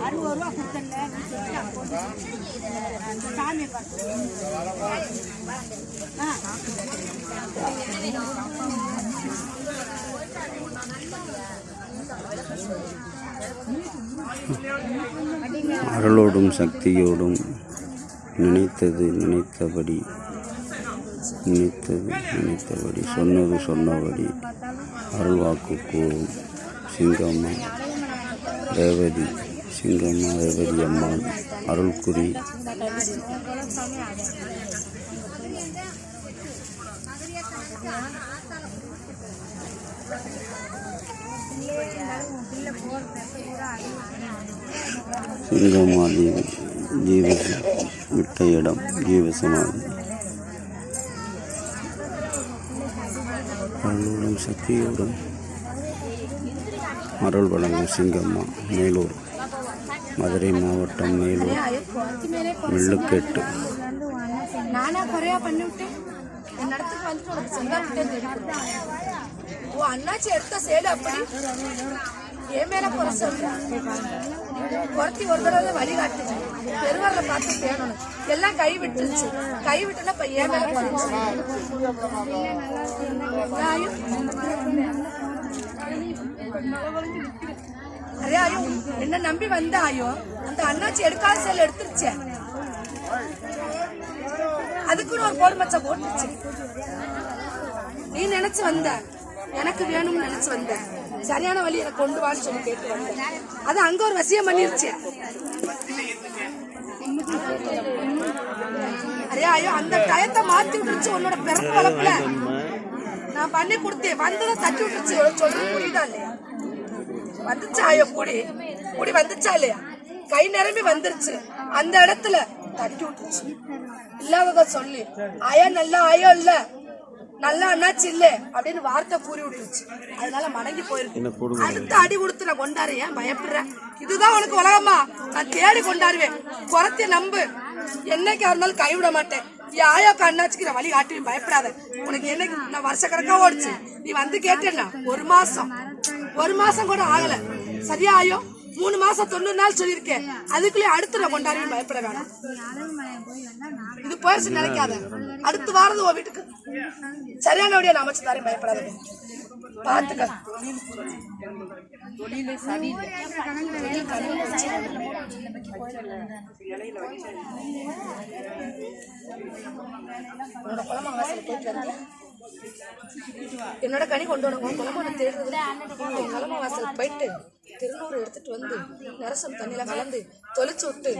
அறுபது ரூபா கொடுத்தல அருளோடும் சக்தியோடும் நினைத்தது நினைத்தபடி நினைத்தது நினைத்தபடி சொன்னது சொன்னபடி அருள்வாக்கு கூறும் சிங்கம்மா. ரேவதி சிங்கம்மா ரேவதி அம்மாள் அருள்குறி சிங்கம்மா ஜீவ ஜீவ விட்ட இடம் ஜீவசமாதி அருளோடும் சக்தியுடன் அருள் வழங்கும் சிங்கம்மா மேலூர். மதுரை மாவட்டம் மேலூர். மில்லுக்கெட்டு. ஓ அண்ணாச்சி எடுத்த சேலை அப்படி? என் மேல குறை சொல்றேன் குறைத்தி ஒரு தடவை வழி காட்டுச்சு பெருவரில் பார்த்து தேடணும் எல்லாம் கை விட்டுருச்சு. கை விட்டுனா இப்ப என் மேல குறைச்சு அரே ஆயோ என்ன நம்பி வந்த ஆயோ அந்த அண்ணாச்சி எடுக்காத செல் எடுத்துருச்சே. அதுக்குன்னு ஒரு கோடு மச்சம் போட்டுச்சு நீ நினைச்சு வந்த. எனக்கு வேணும்னு நினைச்சு வந்தேன். சரியான வழி எனக்கு கொண்டு வான்னு சொல்லி கேட்டு வந்தேன். அது அங்க ஒரு வசியம் பண்ணிருச்சு. அரே ஐயோ அந்த டயத்தை மாத்தி விட்டுருச்சு உன்னோட பிறப்பு வளர்ப்புல. நான் பண்ணி கொடுத்தேன். வந்ததை தட்டி விட்டுருச்சு. உனக்கு சொல்றது புரியுதா இல்லையா? வந்துச்சா ஐயோ கூடி கூடி வந்துச்சா இல்லையா? கை நிரம்பி வந்துருச்சு. அந்த இடத்துல தட்டி விட்டுருச்சு. இல்லாதத சொல்லி. ஆயா நல்லா ஆயோ இல்லை நல்லா அண்ணாச்சு இல்ல அப்படின்னு வார்த்தை கூறி விட்டுருச்சு. அதனால மடங்கி போயிருக்கு அடுத்த அடி கொடுத்து நான் கொண்டாடுறேன் ஏன் பயப்படுறேன் இதுதான் உனக்கு உலகமா? நான் தேடி கொண்டாடுவேன் குறத்தி நம்பு. என்னைக்கா இருந்தாலும் கைவிட மாட்டேன். என் ஆயாக்கு அண்ணாச்சிக்கு நான் வழி காட்டுவேன். பயப்படாத. உனக்கு என்னைக்கு நான் வருஷக்கணக்கா ஓடிச்சு. நீ வந்து கேட்டேன்னா ஒரு மாசம். ஒரு மாசம் கூட ஆகல. சரியா ஆயோ? மூணு மாசம் தொண்ணூறு நாள் சொல்லியிருக்கேன். அதுக்குள்ளே அடுத்து நான் கொண்டாடி பயப்பட வேணாம். இது போயிடுச்சு நினைக்காத. அடுத்து வாரது உன் வீட்டுக்கு. சரியான வழியா நான் அமைச்சு தரேன் பயப்படாத. பார்த்துக்க. உன்னோட குழம்பு வாசல் போயிட்டு என்னோட கனி கொண்டு வரணும். குழம்பு தேடுறது. குழம்பு வாசல் போயிட்டு திருநூறு எடுத்துட்டு வந்து நரசம் தண்ணியில கலந்து தொளிச்சு விட்டு